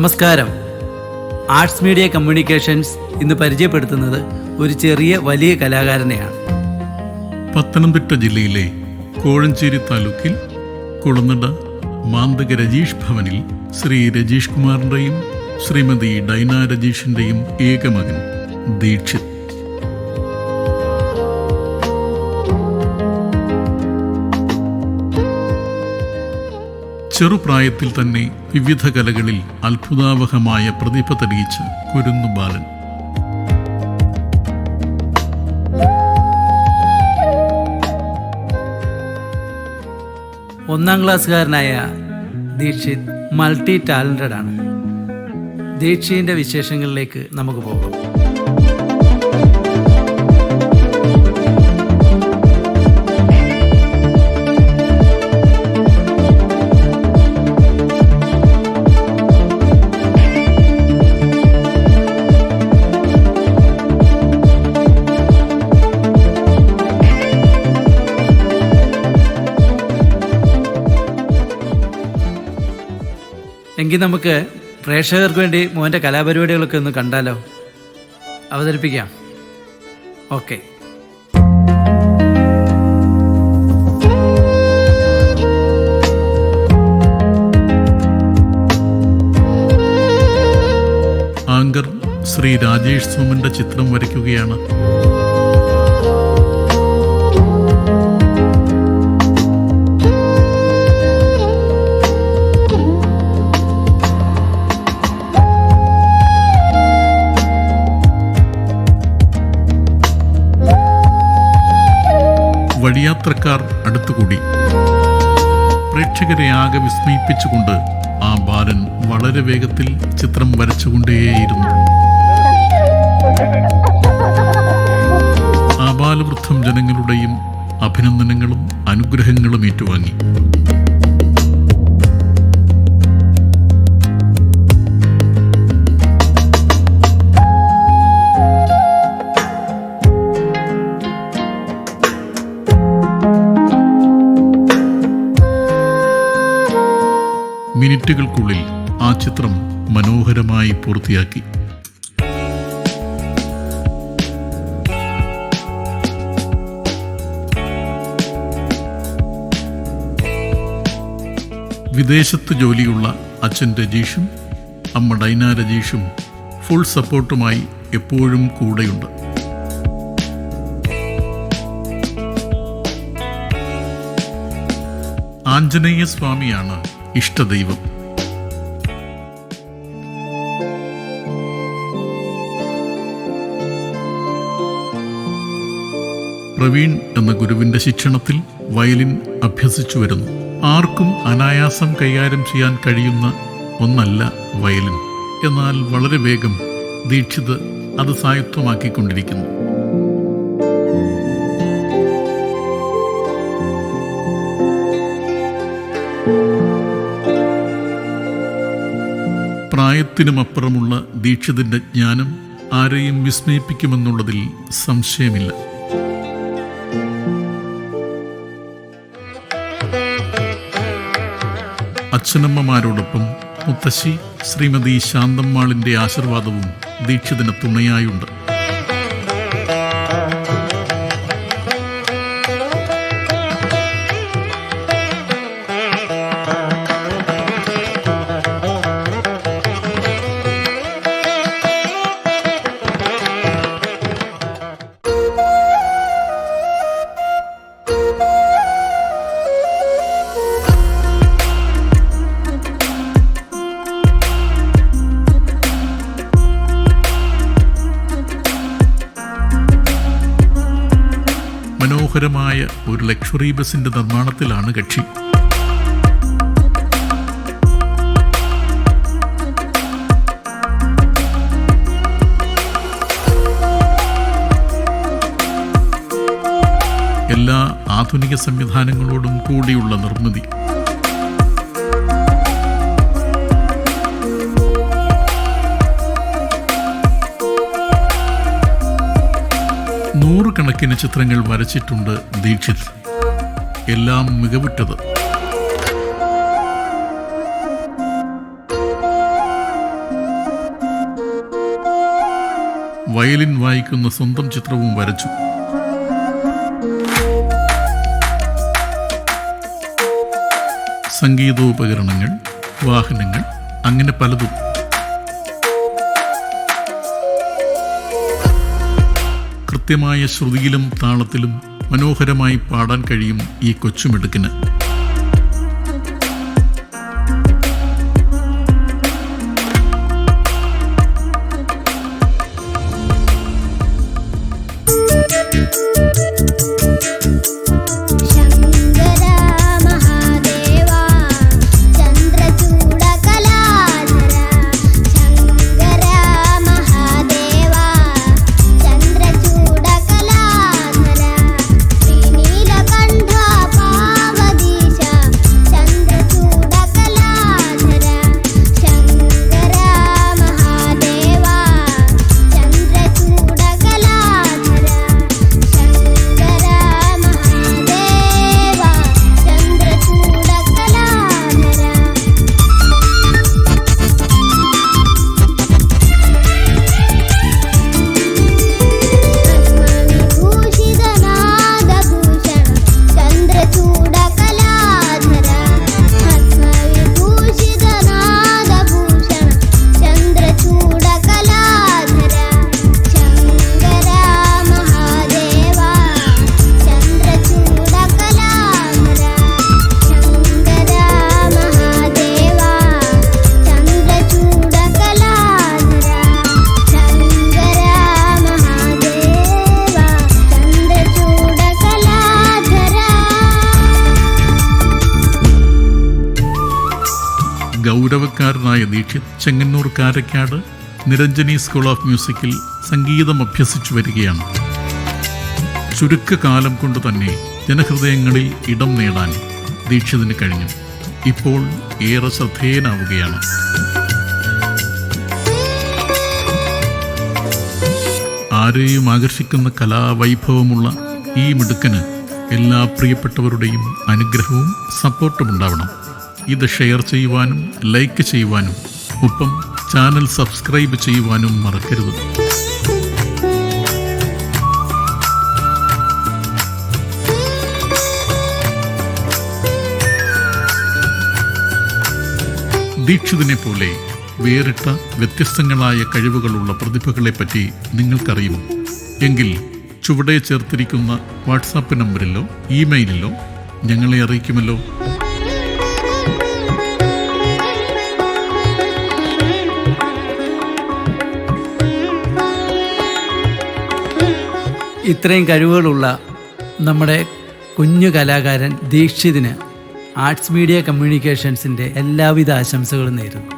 നമസ്കാരം. Arts media communications ഇന്ന് പരിചയപ്പെടുത്തുന്നത് ഒരു ചെറിയ വലിയ കലാകാരനെയാണ്. പത്തനംതിട്ട ജില്ലയിലെ കോഴഞ്ചേരി താലൂക്കിൽ കുളനട മാന്തക രജീഷ് ഭവനിൽ ശ്രീ രജീഷ് കുമാറിന്റെയും ശ്രീമതി ഡൈന രജീഷിന്റെയും ഏകമകൻ ദീക്ഷിത്. ചെറുപ്രായത്തിൽ തന്നെ വിവിധ കലകളിൽ അത്ഭുതാവഹമായ പ്രതിഭ തെളിയിച്ച കുരുന്നു ബാലൻ. ഒന്നാം ക്ലാസ്സുകാരനായ ദീക്ഷിത് മൾട്ടി ടാലന്റഡ് ആണ് ദീക്ഷിതിന്റെ വിശേഷങ്ങളിലേക്ക് നമുക്ക് പോകാം. എങ്കിൽ നമുക്ക് പ്രേക്ഷകർക്ക് വേണ്ടി മോന്റെ കലാപരിപാടികളൊക്കെ ഒന്ന് കണ്ടാലോ? അവതരിപ്പിക്കാം. ഓക്കെ. ആങ്കർ ശ്രീ രാജേഷ് സോമന്റെ ചിത്രം വരയ്ക്കുകയാണ്. വഴിയാത്രക്കാർ അടുത്തുകൂടി. പ്രേക്ഷകരെ ആകെ വിസ്മയിപ്പിച്ചുകൊണ്ട് ആ ബാലൻ വളരെ വേഗത്തിൽ ചിത്രം വരച്ചുകൊണ്ടേയിരുന്നു. ബാലവൃദ്ധം ജനങ്ങളുടെയും അഭിനന്ദനങ്ങളും അനുഗ്രഹങ്ങളും ഏറ്റുവാങ്ങി. മിനിറ്റുകൾക്കുള്ളിൽ ആ ചിത്രം മനോഹരമായി പൂർത്തിയാക്കി. വിദേശത്ത് ജോലിയുള്ള അച്ഛൻ രജീഷും അമ്മ ഡൈന രജീഷും ഫുൾ സപ്പോർട്ടുമായി എപ്പോഴും കൂടെയുണ്ട്. ആഞ്ജനേയ സ്വാമിയാണ് ഇഷ്ടദൈവം. പ്രവീൺ എന്ന ഗുരുവിന്റെ ശിക്ഷണത്തിൽ വയലിൻ അഭ്യസിച്ചു വരുന്നു. ആർക്കും അനായാസം കൈകാര്യം ചെയ്യാൻ കഴിയുന്ന ഒന്നല്ല വയലിൻ. എന്നാൽ വളരെ വേഗം ദീക്ഷിത് അത് സായത്വമാക്കിക്കൊണ്ടിരിക്കുന്നു പ്രായത്തിനുമപ്പുറമുള്ള ദീക്ഷിതിന്റെ ജ്ഞാനം ആരെയും വിസ്മയിപ്പിക്കുമെന്നുള്ളതിൽ സംശയമില്ല. അച്ഛനമ്മമാരോടൊപ്പം മുത്തശ്ശി ശ്രീമതി ശാന്തമ്മാളിന്റെ ആശീർവാദവും ദീക്ഷിതിന് തുണയായുണ്ട്. മനോഹരമായ ഒരു ലക്ഷറി ബസിന്റെ നിർമ്മാണത്തിലാണ് കക്ഷി. എല്ലാ ആധുനിക സംവിധാനങ്ങളോടും കൂടിയുള്ള നിർമ്മിതി. നൂറുകണക്കിന് ചിത്രങ്ങൾ വരച്ചിട്ടുണ്ട് ദീക്ഷിത്. എല്ലാം മികവുറ്റത് വയലിൻ വായിക്കുന്ന സ്വന്തം ചിത്രവും വരച്ചു. സംഗീതോപകരണങ്ങൾ വാഹനങ്ങൾ അങ്ങനെ പലതും. കൃത്യമായ ശ്രുതിയിലും താളത്തിലും മനോഹരമായി പാടാൻ കഴിയും ഈ കൊച്ചുമിടുക്കിന്. ഗൗരവക്കാരനായ ദീക്ഷിത് ചെങ്ങന്നൂർ കാരക്കാട് നിരഞ്ജനി സ്കൂൾ ഓഫ് മ്യൂസിക്കിൽ സംഗീതം അഭ്യസിച്ചു വരികയാണ്. ചുരുക്കകാലം കൊണ്ട് തന്നെ ജനഹൃദയങ്ങളിൽ ഇടം നേടാൻ ദീക്ഷിതിന് കഴിഞ്ഞു. ഇപ്പോൾ ഏറെ ശ്രദ്ധേയനാവുകയാണ്. ആരെയും ആകർഷിക്കുന്ന കലാവൈഭവമുള്ള ഈ മിടുക്കന് എല്ലാ പ്രിയപ്പെട്ടവരുടെയും അനുഗ്രഹവും സപ്പോർട്ടും ഉണ്ടാവണം ഇത് ഷെയർ ചെയ്യുവാനും ലൈക്ക് ചെയ്യുവാനും ഒപ്പം ചാനൽ സബ്സ്ക്രൈബ് ചെയ്യുവാനും മറക്കരുത്. പോലെ വേറിട്ട കഴിവുകളുള്ള ചേർത്തിരിക്കുന്ന നമ്പറിലോ ഇമെയിലിലോ ഞങ്ങളെ അറിയിക്കുമല്ലോ. ഇത്രയും കഴിവുകളുള്ള നമ്മുടെ കുഞ്ഞു കലാകാരൻ ദീക്ഷിതിന് ആർട്സ് മീഡിയ കമ്മ്യൂണിക്കേഷൻസിന്റെ എല്ലാവിധ ആശംസകളും നേരുന്നു.